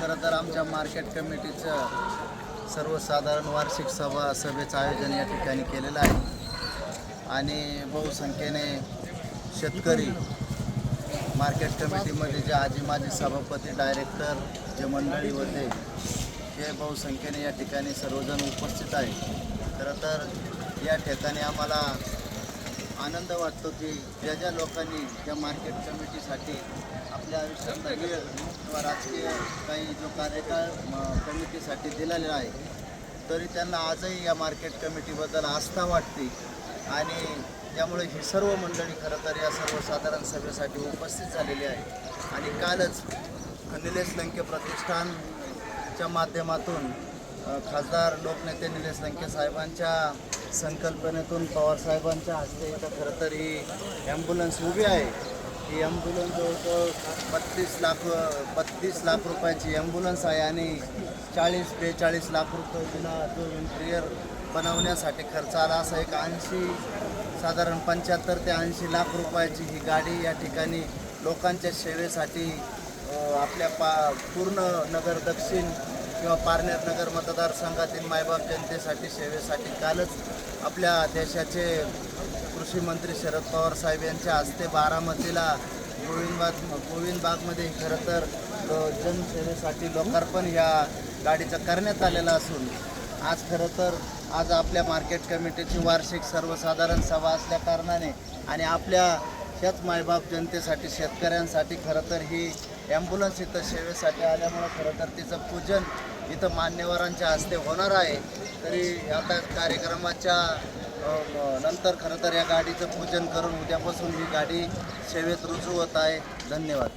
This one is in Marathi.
खरं तर आमच्या मार्केट कमिटीचं सर्वसाधारण वार्षिक सभा सभेचं आयोजन या ठिकाणी केलेलं आहे. आणि बहुसंख्येने शेतकरी मार्केट कमिटीमध्ये जे आजी माजी सभापती डायरेक्टर जे मंडळी होते हे बहुसंख्येने या ठिकाणी सर्वजण उपस्थित आहे खरं तर या ठिकाणी आम्हाला आनंद वाटतो की ज्या ज्या लोकांनी त्या मार्केट कमिटीसाठी आपल्या आयुष्यातला वेळ किंवा राजकीय काही जो कार्यकाळ म, कमिटीसाठी दिलेला आहे तरी त्यांना आजही या मार्केट कमिटीबद्दल आस्था वाटते. आणि त्यामुळे ही सर्व मंडळी खरं तर या सर्वसाधारण सभेसाठी उपस्थित झालेली आहे. आणि कालच निलेश लंके प्रतिष्ठानच्या माध्यमातून खासदार लोकनेते निलेश लंके साहेबांच्या संकल्पनेतून पवार साहेबांच्या हस्ते इथं खरं तर ही ॲम्ब्युलन्स उभी आहे. ही ॲम्ब्युलन्स जवळजवळ बत्तीस लाख बत्तीस लाख रुपयाची ॲम्ब्युलन्स आहे आणि चाळीस बेचाळीस लाख रुपये तिला जो इंटिरियर बनवण्यासाठी खर्च आला असा एक ऐंशी साधारण पंच्याहत्तर ते ऐंशी लाख रुपयाची ही गाडी या ठिकाणी लोकांच्या सेवेसाठी आपल्या पा पूर्ण नगर दक्षिण किंवा पारनेर नगर मतदारसंघातील मायबाप जनतेसाठी सेवेसाठी कालच आपल्या देशाचे कृषी मंत्री शरद पवार साहेब यांच्या हस्ते बारामतीला गोविंदबाग गोविंदबागमध्ये खरं तर जनसेवेसाठी लोकार्पण या गाडीचं करण्यात आलेलं असून आज खरं तर आज आपल्या मार्केट कमिटीची वार्षिक सर्वसाधारण सभा असल्या कारणाने आणि आपल्या ह्याच मायबाप जनतेसाठी शेतकऱ्यांसाठी खरं तर ही ॲम्ब्युलन्स इथं सेवेसाठी आल्यामुळं खरं तर तिचं पूजन इथं मान्यवरांच्या हस्ते होणार आहे. तरी आता कार्यक्रमाच्या नंतर खरं तर या गाडीचं पूजन करून उद्यापासून ही गाडी सेवेत रुजू होत आहे. धन्यवाद.